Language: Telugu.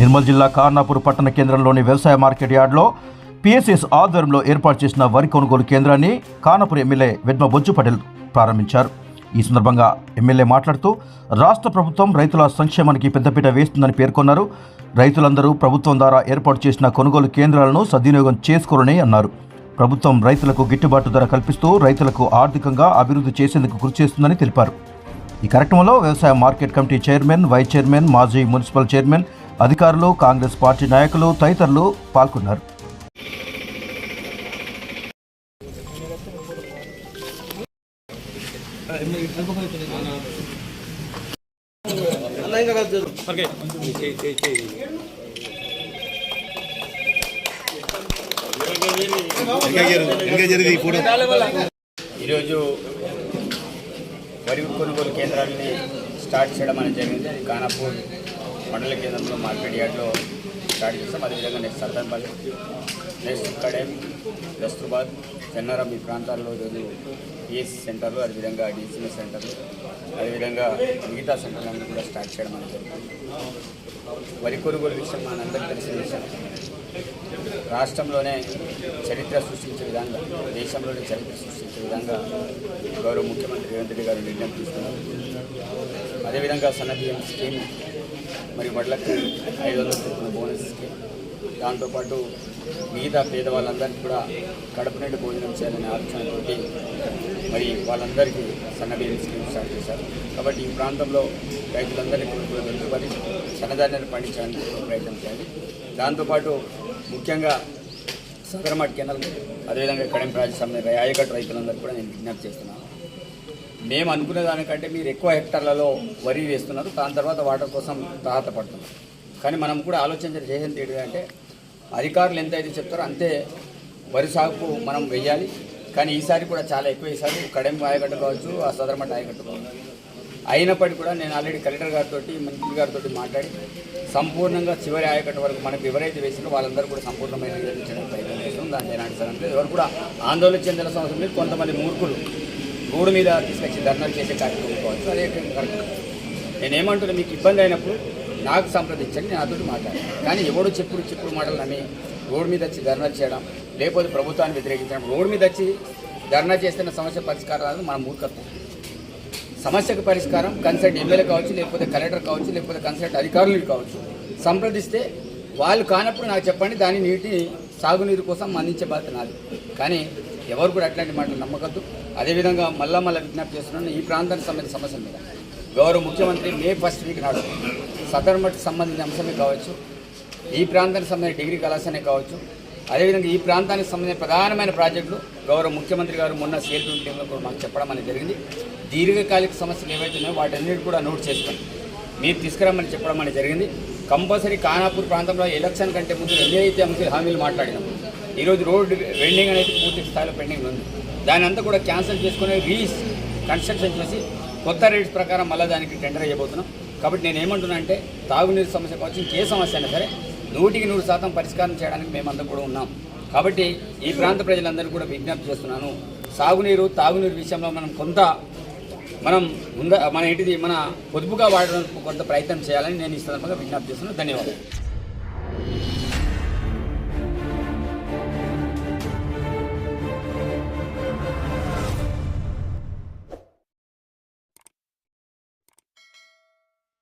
నిర్మల్ జిల్లా కార్నాపూర్ పట్టణ కేంద్రంలోని వ్యవసాయ మార్కెట్ యార్డ్లో పిఎస్ఎస్ ఆధ్వర్యంలో ఏర్పాటు చేసిన వరి కొనుగోలు కేంద్రాన్ని కానపూర్ ఎమ్మెల్యే వెడ్మ బొజ్జు పటేల్ ప్రారంభించారు. ఈ సందర్భంగా ఎమ్మెల్యే మాట్లాడుతూ రాష్ట్ర ప్రభుత్వం రైతుల సంక్షేమానికి పెద్దపీట వేస్తుందని పేర్కొన్నారు. రైతులందరూ ప్రభుత్వం ద్వారా ఏర్పాటు చేసిన కొనుగోలు కేంద్రాలను సద్వినియోగం చేసుకోరని అన్నారు. ప్రభుత్వం రైతులకు గిట్టుబాటు ధర కల్పిస్తూ రైతులకు ఆర్థికంగా అభివృద్ధి చేసేందుకు కృషి చేస్తుందని తెలిపారు. ఈ కార్యక్రమంలో వ్యవసాయ market committee chairman vice chairman మాజీ మున్సిపల్ చైర్మన్ అధికారులు కాంగ్రెస్ పార్టీ నాయకులు తదితరులు పాల్గొన్నారు. ఈరోజు వరి కొనుగోలు కేంద్రాన్ని స్టార్ట్ చేయడం అనేది జరిగింది. ఖానాపూర్ మండల కేంద్రంలో మార్కెట్ యార్డ్లో స్టార్ట్ చేస్తాం. అదేవిధంగా నెక్స్ట్ సర్దార్పల్లి నెక్స్ట్ కడెం దస్తుబాద్ చెన్నారం ఈ ప్రాంతాల్లో ఈరోజు పిఎస్సి సెంటర్లు అదేవిధంగా డిసిఎస్ సెంటర్లు అదేవిధంగా మిగతా సెంటర్లన్నీ కూడా స్టార్ట్ చేయడం అనేది వరి కొనుగోలు విషయం మనందరికీ తెలిసిన విషయం. రాష్ట్రంలోనే చరిత్ర సృష్టించే విధంగా దేశంలోనే చరిత్ర సృష్టించే విధంగా గౌరవ ముఖ్యమంత్రి రేవంత్ రెడ్డి గారు నిర్ణయం తీసుకున్నారు. అదేవిధంగా సన్నబియ్యం స్కీమ్ మరి వడ్లకి ఐదు వందల చొప్పున బోనస్ స్కీమ్ దాంతోపాటు మిగతా పేదవాళ్ళందరికీ కూడా కడుపు నిండు భోజనం చేయాలనే ఆలోచనతోటి మరి వాళ్ళందరికీ సన్నబియ్యం స్కీమ్ స్టార్ట్ చేశారు. కాబట్టి ఈ ప్రాంతంలో రైతులందరినీ కూడా వెలుగుబడి సన్నధాన్యాలు పండించడానికి ప్రయత్నం చేయాలి. దాంతోపాటు ముఖ్యంగా సదరమట్ కెనల్ అదేవిధంగా కడెం రాజస్వామి ఆయకట్టు రైతులందరూ కూడా నేను విజ్ఞప్తి చేస్తున్నాను. మేము అనుకునే దానికంటే మీరు ఎక్కువ హెక్టార్లలో వరి వేస్తున్నారు. దాని తర్వాత వాటర్ కోసం తాహత పడుతున్నారు కానీ మనం కూడా ఆలోచన చేసేది ఏంటంటే అధికారులు ఎంత అయితే చెప్తారో అంతే వరి సాగుకు మనం వెయ్యాలి. కానీ ఈసారి కూడా చాలా ఎక్కువ ఈసారి కడెం ఆయకట్టు కావచ్చు ఆ సదరమట్ ఆయకట్టు కావచ్చు. అయినప్పటికీ కూడా నేను ఆల్రెడీ కలెక్టర్ గారితో మంత్రి గారితో మాట్లాడి సంపూర్ణంగా చివరి ఆయకట్టు వరకు మనకు ఎవరైతే వేసినో వాళ్ళందరూ కూడా సంపూర్ణమైన ప్రయత్నం చేస్తాం దాంట్లో ఎలాంటి సమస్య లేదు ఎవరు కూడా ఆందోళన చెందిన సంవత్సరం లేదు. కొంతమంది మూర్ఖులు రోడ్డు మీద తీసుకొచ్చి ధర్నాలు చేసే కార్యక్రమం కావచ్చు అదే నేనేమంటున్నా మీకు ఇబ్బంది అయినప్పుడు నాకు సంప్రదించండి నేను అతడు మాట్లాడాను కానీ ఎవడు చెప్పుడు చెప్పుడు మాటలు నమ్మి రోడ్డు మీద వచ్చి ధర్నా చేయడం లేకపోతే ప్రభుత్వాన్ని వ్యతిరేకించడం రోడ్డు మీద వచ్చి ధర్నా చేస్తున్న సమస్య పరిష్కారం అనేది మన మూర్ఖత్వం. సమస్యకు పరిష్కారం కన్సల్ట్ ఎమ్మెల్యే కావచ్చు లేకపోతే కలెక్టర్ కావచ్చు లేకపోతే కన్సల్ట్ అధికారులు కావచ్చు. సంప్రదిస్తే వాళ్ళు కానప్పుడు నాకు చెప్పండి దాని నీటిని సాగునీరు కోసం అందించే బాధ్యత నాది. కానీ ఎవరు కూడా అట్లాంటి మాటలు నమ్మకద్దు. అదేవిధంగా మళ్ళా మళ్ళీ విజ్ఞప్తి చేస్తున్నాను ఈ ప్రాంతానికి సంబంధించిన సమస్యల మీద. గౌరవ ముఖ్యమంత్రి మే ఫస్ట్ వీక్ నాడు సదర్మట్కి సంబంధించిన అంశమే కావచ్చు ఈ ప్రాంతానికి సంబంధించిన డిగ్రీ కళాశాలనే కావచ్చు అదేవిధంగా ఈ ప్రాంతానికి సంబంధించిన ప్రధానమైన ప్రాజెక్టులు గౌరవ ముఖ్యమంత్రి గారు మొన్న సేల్ టీంలో కూడా మాకు చెప్పడం అనేది జరిగింది. దీర్ఘకాలిక సమస్యలు ఏవైతున్నాయో వాటన్నిటి కూడా నోట్ చేసుకోండి. మీరు తీసుకురమ్మని చెప్పడం అనేది జరిగింది. కంపల్సరీ కానాపూర్ ప్రాంతంలో ఎలక్షన్ కంటే ముందు ఎన్నైతే అంశాలు హామీలు మాట్లాడినాము ఈరోజు రోడ్ వెండింగ్ అనేది పూర్తి స్థాయిలో పెండింగ్ ఉంది. దాని అంతా కూడా క్యాన్సిల్ చేసుకుని రీస్ కన్స్ట్రక్షన్ చేసి కొత్త రేట్స్ ప్రకారం మళ్ళీ దానికి టెండర్ చేయబోతున్నాం కాబట్టి నేను ఏమంటున్నా అంటే తాగునీరు సమస్య కావచ్చు ఇంకే సమస్య అయినా సరే నూటికి నూరు శాతం పరిష్కారం చేయడానికి మేమంతా కూడా ఉన్నాం. కాబట్టి ఈ ప్రాంత ప్రజలందరూ కూడా విజ్ఞప్తి చేస్తున్నాను. సాగునీరు తాగునీరు విషయంలో మనం కొంత మనం ముంద మన ఏంటిది మన పొదుపుగా వాడడానికి కొంత ప్రయత్నం చేయాలని నేను ఈ సందర్భంగా విజ్ఞప్తి చేస్తున్నాను. ధన్యవాదాలు.